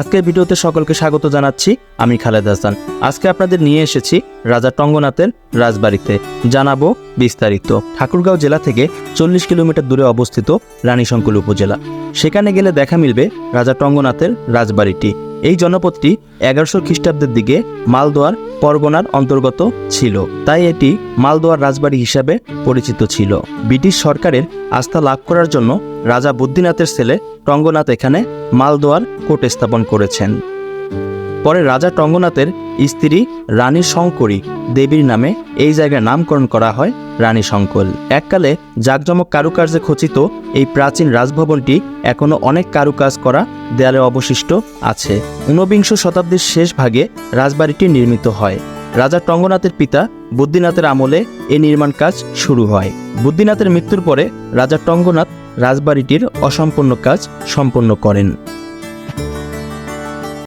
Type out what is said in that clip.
আজকের ভিডিওতে সকলকে স্বাগত জানাচ্ছি, আমি খালেদ হাসান। আজকে আপনাদের নিয়ে এসেছি রাজা টঙ্গনাথের রাজবাড়িতে। জানাব বিস্তারিত। ঠাকুরগাঁও জেলা থেকে চল্লিশ কিলোমিটার দূরে অবস্থিত রানীশঙ্কুল উপজেলা। সেখানে গেলে দেখা মিলবে রাজা টঙ্গনাথের রাজবাড়িটি। এই জনপদটি এগারোশো খ্রিস্টাব্দের দিকে মালদোয়ার পরগনার অন্তর্গত ছিল, তাই এটি মালদোয়ার রাজবাড়ি হিসাবে পরিচিত ছিল। ব্রিটিশ সরকারের আস্থা লাভ করার জন্য রাজা বুদ্ধিনাথের ছেলে টঙ্গনাথ এখানে মালদোয়ার কোর্ট স্থাপন করেছেন। পরে রাজা টঙ্গনাথের স্ত্রী রানী শঙ্করী দেবীর নামে এই জায়গার নামকরণ করা হয় রানী শঙ্কল এককালে জাকজমক কারুকার্যে খচিত এই প্রাচীন রাজভবনটি এখনও অনেক কারুকাজ করা দেয়ালে অবশিষ্ট আছে। ঊনবিংশ শতাব্দীর শেষ ভাগে রাজবাড়িটি নির্মিত হয়। রাজা টঙ্গনাথের পিতা বুদ্ধিনাথের আমলে এই নির্মাণ কাজ শুরু হয়। বুদ্ধিনাথের মৃত্যুর পরে রাজা টঙ্গনাথ রাজবাড়িটির অসম্পূর্ণ কাজ সম্পন্ন করেন।